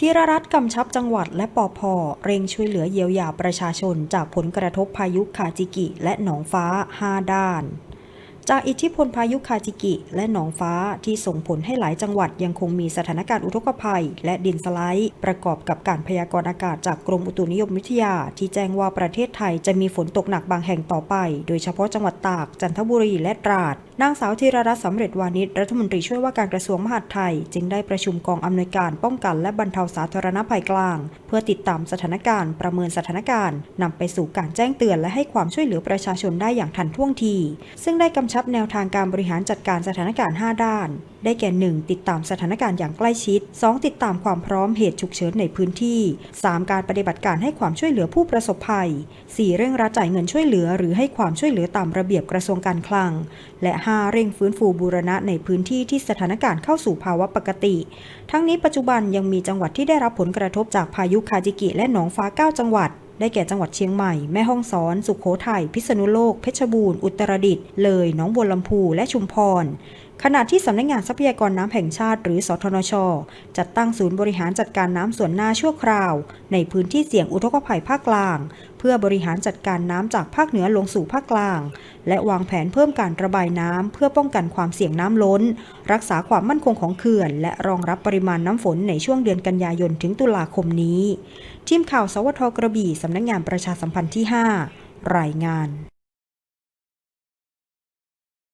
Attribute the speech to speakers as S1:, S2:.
S1: ธีรรัตน์กำชับจังหวัดและปอพเร่งช่วยเหลือเยียวยาประชาชนจากผลกระทบพายุคาจิกิและหนองฟ้า 5 ด้าน จากอิทธิพลพายุคาจิกิ และหนองฟ้าที่ส่งผลให้หลายจังหวัดยังคงมีสถานการณ์อุทกภัย และดินสไลด์ ประกอบกับการพยากรณ์อากาศจากกรมอุตุนิยมวิทยา ที่แจ้งว่าประเทศไทยจะมีฝนตกหนักบางแห่งต่อไป โดยเฉพาะจังหวัดตาก จันทบุรี และตราด นางสาวธีรรัตน์สำเร็จวานิชรัฐมนตรีช่วยว่าการกระทรวงมหาดไทย จึงได้ประชุมกองอำนวยการป้องกัน และบรรเทาสาธารณภัยกลาง เพื่อติดตามสถานการณ์ประเมินสถานการณ์นำไปสู่การแจ้งเตือนและให้ความช่วยเหลือประชาชนได้อย่างทันท่วงที ซึ่งได้กำชับับแนวทางการบริหารจัดการสถานการณ์ 5 ด้าน ได้แก่ 1. ติดตามสถานการณ์อย่างใกล้ชิด 2. ติดตามความพร้อมเหตุฉุกเฉินในพื้นที่ 3. การปฏิบัติการให้ความช่วยเหลือผู้ประสบภัย 4. เร่งรัดจ่ายเงินช่วยเหลือ หรือให้ความช่วยเหลือตามระเบียบกระทรวงการคลัง และ 5. เร่งฟื้นฟูบูรณะในพื้นที่ที่สถานการณ์เข้าสู่ภาวะปกติ ทั้งนี้ปัจจุบันยังมีจังหวัดที่ได้รับผลกระทบจากพายุคาจิกิและหนองฟ้า 9 จังหวัด ได้แก่จังหวัดเชียงใหม่ แม่ฮ่องสอน สุขโขทัย พิษณุโลก เพชรบูรณ์ อุตรดิตถ์ เลย หนองบัวลำพู และชุมพร ขณะที่สำนักงานทรัพยากรน้ำแห่งชาติ หรือสทนช จัดตั้งศูนย์บริหารจัดการน้ำส่วนหน้าชั่วคราว ในพื้นที่เสี่ยงอุทกภัยภาคกลาง เพื่อบริหารจัดการน้ำจากภาคเหนือลงสู่ภาคกลาง และวางแผนเพิ่มการระบายน้ำเพื่อป้องกันความเสี่ยงน้ำล้น รักษาความมั่นคงของเขื่อน และรองรับปริมาณน้ำฝนในช่วงเดือนกันยายนถึงตุลาคมนี้ ทีมข่าวสวทกระบี่สำนักงานประชาสัมพันธ์ที่ 5 รายงาน